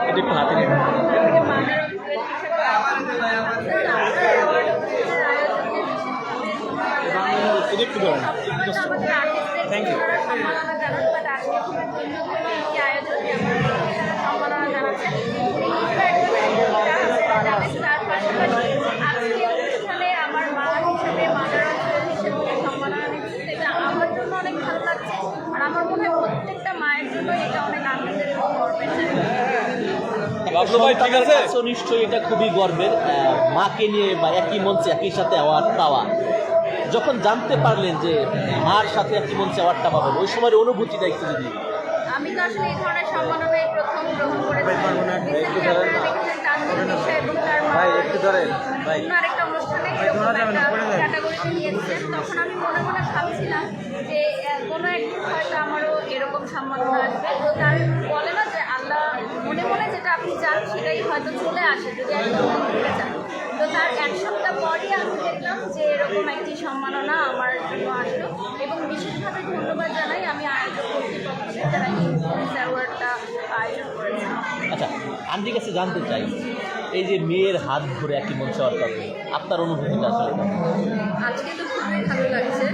এটা একটু হাতে নিন এটা একটু ধরেন আজকে অনুষ্ঠানে আমার মনে হয় প্রত্যেকটা মায়ের জন্য এটা অনেক আনন্দের এবং নিশ্চয়ই এটা খুবই গর্বের মাকে নিয়ে বা একই মঞ্চে একই সাথে অ্যাওয়ার্ড পাওয়া। যখন জানতে পারলেন যে মার সাথে একই মঞ্চে অ্যাওয়ার্ডটা পাবেন ওই সময়ের অনুভূতিটা একটু যদি আমি তো আসলে এই ধরনের সম্মাননাই প্রথম গ্রহণ করেছি। Recently আপনারা দেখেছেন তানভীর মিশা এবং তার মা ভাই, একটু ধরেন, ভাই। অনুষ্ঠানে ক্যাটাগরিতে নিয়েছে তখন আমি মনে মনে ভাবছিলাম যে কোনো একদিন হয়তো আমারও এরকম সম্মাননা আসবে। তো তার বলে না যে আল্লাহ মনে মনে যেটা আপনি চান সেটাই হয়তো চলে আসে যদি একদম থেকে চান তো তার এক সপ্তাহ পরই আমি দেখলাম যে এরকম একটি সম্মাননা আমার জন্য আসলো এবং বিশেষভাবে ধন্যবাদ জানাই আমি আয়োজক কর্তৃপক্ষকে যারা এই অ্যাওয়ার্ডটা আয়োজন করেছে। আচ্ছা আন্টির কাছে জানতে চাই এই যে মেয়ের হাত ধরে একই মঞ্চে পাবেন আপনার অনুভূতিটা আসলে আজকে তো খুবই ভালো লাগছে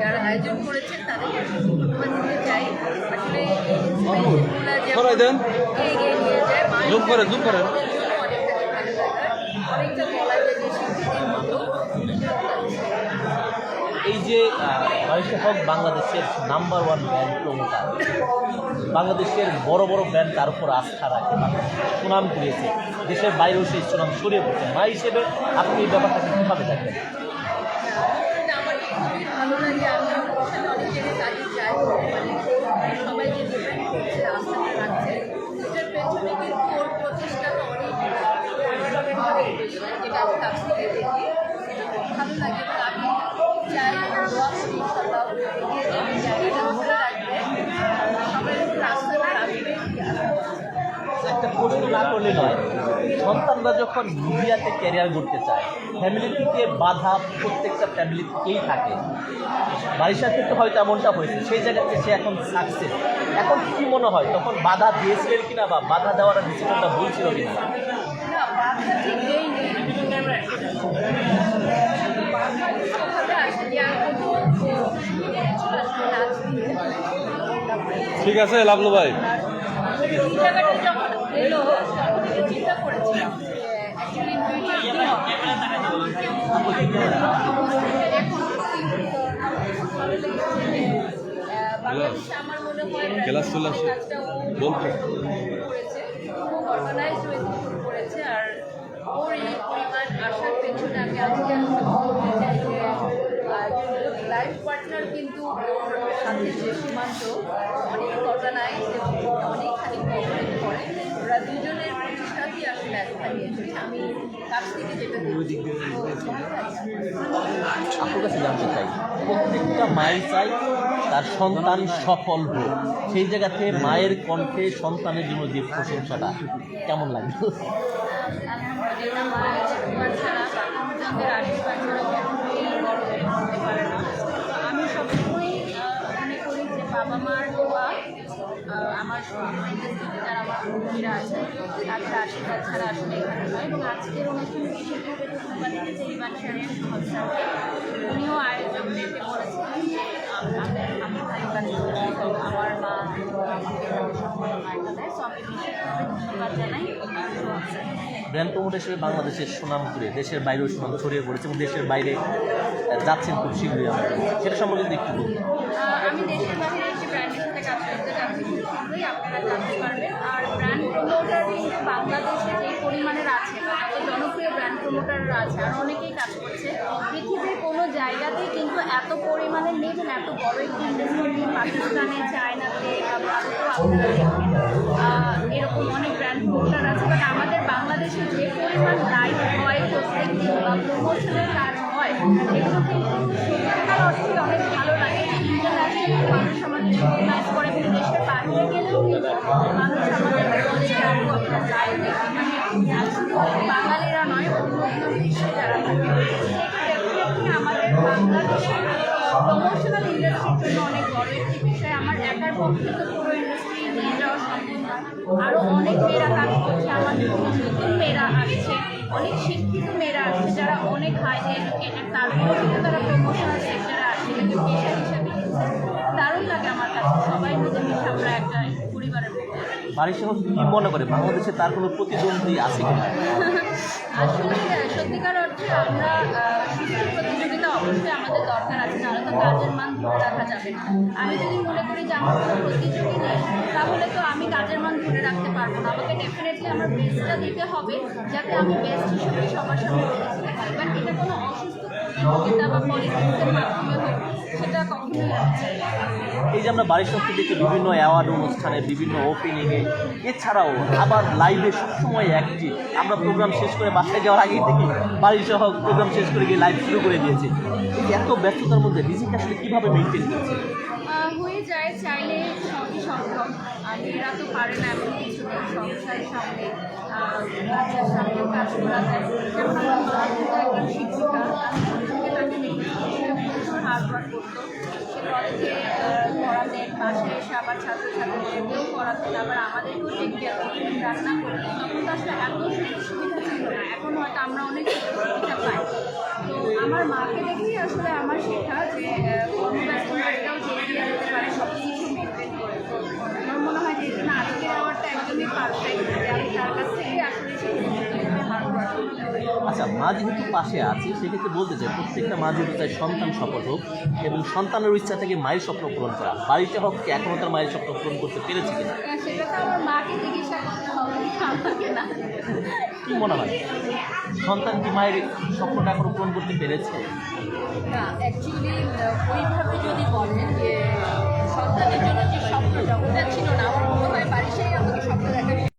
যারা আয়োজন করেছেন তাদেরকে ধন্যবাদ দিতে চাই আসলে এই inspiration-গুলা যেমন সরাই দেন। Zoom করেন, zoom করেন। এই যে বাংলাদেশ হক বাংলাদেশের নাম্বার ওয়ান ব্র্যান্ড প্রমোটার বাংলাদেশের বড় বড় ব্র্যান্ড তার উপর আস্থা রাখে বাংলাদেশের সুনাম কুড়িয়েছে দেশের বাইরেও সেই সুনাম ছড়িয়ে পড়ছে মা হিসেবে আপনি এই ব্যাপারটাকে কীভাবে দেখেন করলে নয় সন্তানরা যখন মিডিয়াতে ক্যারিয়ার করতে চায় ফ্যামিলি থেকে বাধা প্রত্যেকটা ফ্যামিলি থেকেই থাকে। বারিশার ক্ষেত্রে হয়তো এমনটা হয়েছে সেই জায়গাতে সে এখন সাকসেস এখন কি মনে হয় তখন বাধা দিয়েছিলেন কিনা বা বাধা দেওয়ার ডিসিশনটা ভুল ছিল কিনা? ঠিক আছে লাভলু ভাই। মনে চলে আসে। বলতে। আর ওর কিন্তু সাথে যে সীমান্ত অনেক অর্গানাইজ এবং অনেকখানি কোঅপারেট করে ওরা দুজনের প্রচেষ্টাতেই আসলে একটা নিয়েছে আমি কাছ থেকে যেটা দেখছি তো ভালো লাগে আমার। কাছে জানতে চাই প্রত্যেকটা মাই চাই তার সন্তান সফল হোক। সেই জায়গাতে মায়ের কণ্ঠে সন্তানের জন্য যে প্রশংসাটা কেমন লাগল মায়ের আমি সবসময়ই আহ, মনে করি যে বাবা মার দোয়া আমার যারা আমার বন্ধুরা আছে তাদের আশীর্বাদ ছাড়া আসলে এখানে নয়। এবং আজকের অনুষ্ঠানে বিশেষভাবে ধন্যবাদ দিতে চাই ইমান সাহেব স্যারকে উনিও আয়োজকদেরকে বলেছিলেন যে আম- আমি আমি ভালো কাজ আমার মা ব্র্যান্ড প্রমোটার হিসেবে বাংলাদেশের সুনাম করে দেশের বাইরেও সুনাম ছড়িয়ে পড়েছে এবং দেশের বাইরে যাচ্ছেন খুব শীঘ্রই আমরা সেটা সম্পর্কে একটু বলুন আমি দেশের বাইরে একটি ব্র্যান্ডের সাথে কাজ করতে যাচ্ছি খুব শীঘ্রই আপনারা জানতে পারবেন। আর ব্র্যান্ড প্রমোটার কিন্তু বাংলাদেশে যে পরিমাণের আছে জনপ্রিয় ব্র্যান্ড প্রমোটাররা আছে, আর অনেকেই কাজ করছে। পৃথিবীর কোনো জায়গাতেই কিন্তু এত পরিমাণে নেই এবং এত বড় একটি ইন্ডাস্ট্রি পাকিস্তানে, চায়নাতে এরকম অনেক ব্র্যান্ড প্রমোটার আছে বাট আমাদের বাংলাদেশে যে পরিমাণ লাইভ হয় প্রত্যেক দিন বা প্রমোশনের কাজ হয়, এগুলো কিন্তু মানুষ করে এবং দেশের বাইরে বাঙালিরা নয় অন্য অন্য যারা থাকে ডেফিনেটলি আমাদের বাংলাদেশের প্রমোশনাল ইন্ডাস্ট্রির জন্য অনেক বড় একটি বিষয় আমার একার পক্ষে তো পুরো ইন্ডাস্ট্রি নিয়ে যাওয়া সম্ভব না আরও অনেক মেয়েরা কাজ করছে আমাদের নতুন মেয়েরা আসছে অনেক শিক্ষিত মেয়েরা আসছে যারা অনেক হাইলি এডুকেটেড তারপরেও কিন্তু তারা প্রমোশনাল সেক্টরে আসছে কিন্তু পেশা হিসাবে নিচ্ছে। দারুণ লাগে আমার কাছে সবাই মিলে মিশে আমরা একটা পরিবারের মধ্যে আছি। বাড়ির সহ কি মনে করে? বাংলাদেশে তার কোনো প্রতিদ্বন্দ্বী আছে কিনা? সত্যিকার অর্থে আমরা প্রতিযোগিতা অবশ্যই আমাদের দরকার আছে, নাহলে তো কাজের মান ধরে রাখা যাবে না। আমি যদি মনে করি যে আমার কোনো প্রতিযোগী নেই, তাহলে তো আমি কাজের মান ধরে রাখতে পারব না। আমাকে ডেফিনেটলি আমার বেস্টটা দিতে হবে, যাতে আমি বেস্ট হিসেবে সবার সামনে এটা কোনো অসুস্থ প্রতিযোগিতা বা মাধ্যমে হোক সেটা কখনোই আমি চাই না। এই যে আমরা বাড়ির সংস্কৃতিকে বিভিন্ন অ্যাওয়ার্ড অনুষ্ঠানে, বিভিন্ন ওপেনিংয়ে এছাড়াও আবার লাইভে সবসময় অ্যাক্টিভ আমরা প্রোগ্রাম শেষ করে বাসায় যাওয়ার আগেই থেকে বাড়ির সহ প্রোগ্রাম শেষ করে গিয়ে লাইভ শুরু করে দিয়েছি। এই এত ব্যস্ততার মধ্যে নিজেকে আসলে কীভাবে মেনটেন করছে? হয়ে যায় চাইলে সবই সম্ভব। আর তো পারে না এমন কিছু সামনে বাচ্চার সামনেও কাজ করা। যায় শিক্ষিকা সে কলেজে পড়াতেন বাসায় এসে আবার ছাত্রছাত্রীদেরকেও পড়াতেন আবার আমাদেরকেও টেক কেয়ার করতেন রান্না তখন তো আসলে এত না। এখন হয়তো আমরা অনেক সুযোগ পাই। আমার মাকে দেখেই আসলে আমার শেখা যে কর্মব্যস্ত নারীরাও যে এগিয়ে যেতে পারে সব কিছু মেনটেন করে। আমার মনে হয় যে এখানে আজকের আওয়ারটা একদমই পারফেক্ট আচ্ছা মা যেহেতু পাশে আছে সেক্ষেত্রে বলতে চাই প্রত্যেকটা মা যেহেতু চায় সন্তান সফল হোক এবং সন্তানের ইচ্ছা থেকে মায়ের স্বপ্ন পূরণ করা বাড়িতে হোক কি এখনও তার মায়ের স্বপ্ন পূরণ করতে পেরেছে কিনা? না। কি মনে হয়? সন্তান কি মায়ের স্বপ্নটা এখনও পূরণ করতে পেরেছে? না অ্যাকচুয়ালি ওইভাবে যদি বলেন যে সন্তানের জন্য যে স্বপ্নটা ওটা ছিল না আমার মনে হয় বাড়ির সেই আমাকে স্বপ্ন দেখা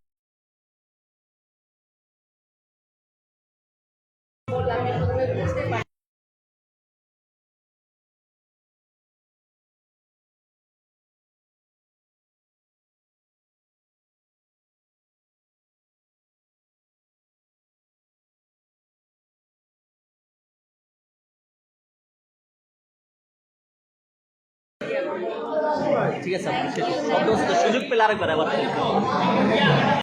বললাম যে প্রথমে বুঝতে পারি ঠিক আছে আপনি সে- সুযোগ পেলে আরেকবার আবার